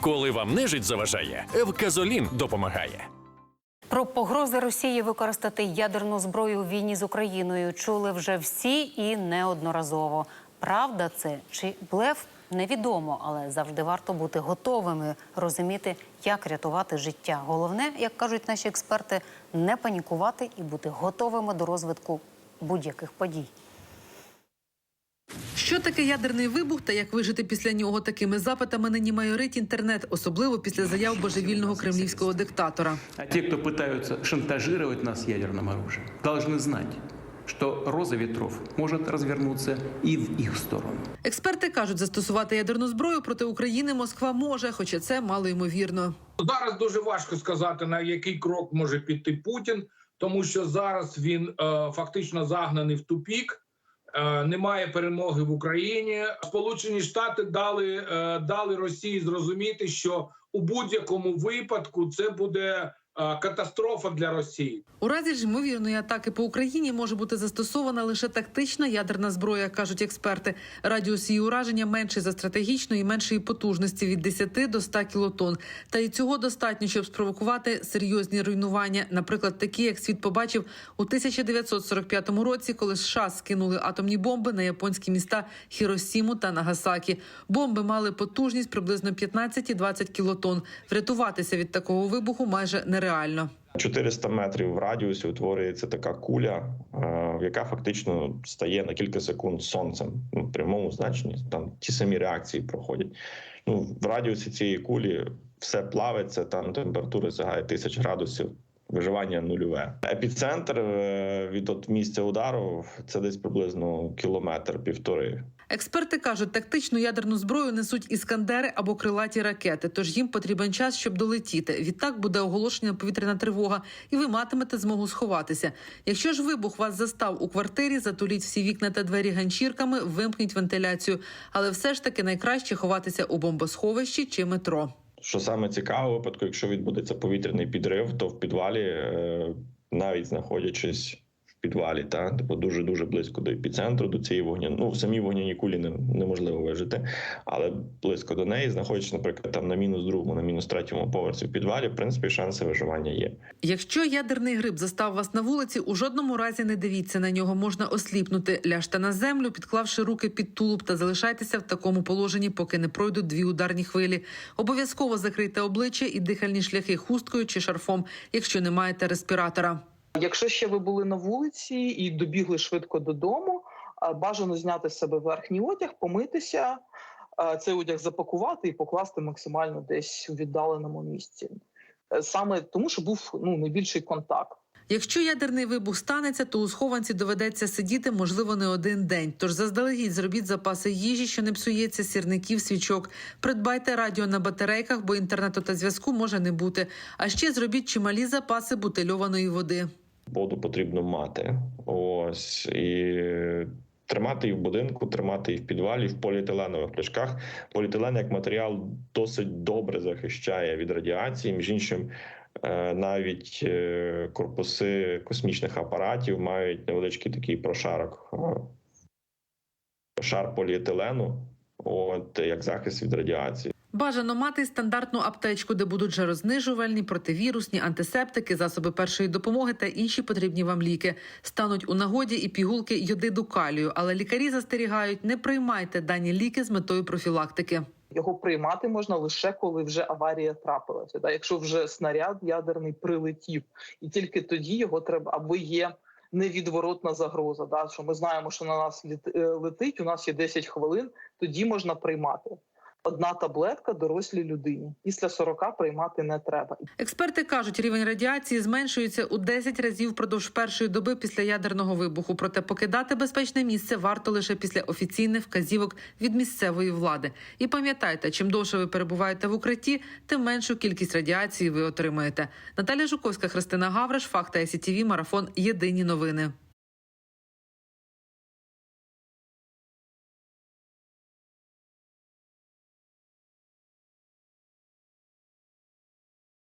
Коли вам нежить заважає, Евказолін допомагає. Про погрози Росії використати ядерну зброю у війні з Україною чули вже всі і неодноразово. Правда це чи блеф? Невідомо, але завжди варто бути готовими розуміти, як рятувати життя. Головне, як кажуть наші експерти, не панікувати і бути готовими до розвитку будь-яких подій. Що таке ядерний вибух та як вижити після нього такими запитами нині майорить інтернет, особливо після заяв божевільного кремлівського диктатора. А те, кто пытаются шантажировать нас ядерным оружием, должны знать, что роза ветров может развернуться и в их сторону. Експерти кажуть, застосувати ядерну зброю проти України Москва може, хоча це мало ймовірно. Зараз дуже важко сказати на який крок може піти Путін, тому що зараз він е, фактично загнаний в тупік. Е, немає перемоги в Україні. Сполучені Штати дали, е, дали Росії зрозуміти, що у будь-якому випадку це буде катастрофа для Росії. У разі ж ймовірної атаки по Україні може бути застосована лише тактична ядерна зброя, кажуть експерти. Радіус її ураження менший за стратегічної меншої потужності від 10 до 100 кілотон. Та й цього достатньо, щоб спровокувати серйозні руйнування, наприклад, такі, як світ побачив у 1945 році, коли США скинули атомні бомби на японські міста Хіросіму та Нагасакі. Бомби мали потужність приблизно 15-20 кілотон. Врятуватися від такого вибуху майже нереально. 400 метрів в радіусі утворюється така куля, е, яка фактично стає на кілька секунд сонцем. Ну, в прямому значенні там ті самі реакції проходять. Ну, в радіусі цієї кулі все плавиться, там температура сягає тисяч градусів. Виживання нульове. Епіцентр е, від от місця удару це десь приблизно кілометр півтори. Експерти кажуть, тактичну ядерну зброю несуть іскандери або крилаті ракети, тож їм потрібен час, щоб долетіти. Відтак буде оголошена повітряна тривога, і ви матимете змогу сховатися. Якщо ж вибух вас застав у квартирі, затуліть всі вікна та двері ганчірками, вимкніть вентиляцію. Але все ж таки найкраще ховатися у бомбосховищі чи метро. Що саме цікаво, випадку, якщо відбудеться повітряний підрив, то в підвалі, е, навіть знаходячись підвалі, та типу дуже дуже близько до епіцентру, до цієї вогня. Ну в самій вогняній кулі не, неможливо вижити, але близько до неї, знаходячись, наприклад, там на мінус другому, на мінус третьому поверсі в підвалі, в принципі, шанси виживання є. Якщо ядерний гриб застав вас на вулиці, у жодному разі не дивіться на нього, можна осліпнути. Ляжте на землю, підклавши руки під тулуб та залишайтеся в такому положенні, поки не пройдуть дві ударні хвилі. Обов'язково закрийте обличчя і дихальні шляхи хусткою чи шарфом, якщо не маєте респіратора. Якщо ще ви були на вулиці і добігли швидко додому, бажано зняти з себе верхній одяг, помитися, цей одяг запакувати і покласти максимально десь у віддаленому місці. Е, Саме тому, що був ну найбільший контакт. Якщо ядерний вибух станеться, то у схованці доведеться сидіти, можливо, не один день. Тож заздалегідь зробіть запаси їжі, що не псується, сірників, свічок. Придбайте радіо на батарейках, бо інтернету та зв'язку може не бути. А ще зробіть чималі запаси бутильованої води. Воду потрібно мати. Ось і. Тримати її в будинку, тримати її в підвалі, в поліетиленових пляшках. Поліетилен як матеріал досить добре захищає від радіації. Між іншим, навіть е, корпуси космічних апаратів мають невеличкий такий прошарок, е, шар поліетилену, от як захист від радіації. Бажано мати стандартну аптечку, де будуть жарознижувальні, противірусні, антисептики, засоби першої допомоги та інші потрібні вам ліки. Стануть у нагоді і пігулки йодиду калію, але лікарі застерігають, не приймайте дані ліки з метою профілактики. Його приймати можна лише коли вже аварія трапилася. Да? Якщо вже снаряд ядерний прилетів, і тільки тоді його треба аби є невідворотна загроза. Да? Що ми знаємо, що на нас літ- е, летить, у нас є 10 хвилин, тоді можна приймати. Одна таблетка дорослій людині. Після 40 приймати не треба. Експерти кажуть, рівень радіації зменшується у 10 разів впродовж першої доби після ядерного вибуху. Проте покидати безпечне місце варто лише після офіційних вказівок від місцевої влади. І пам'ятайте, чим довше ви перебуваєте в укритті, тим меншу кількість радіації ви отримаєте. Наталя Жуковська, Христина Гавриш, Факта СІТВ, Марафон. Єдині новини.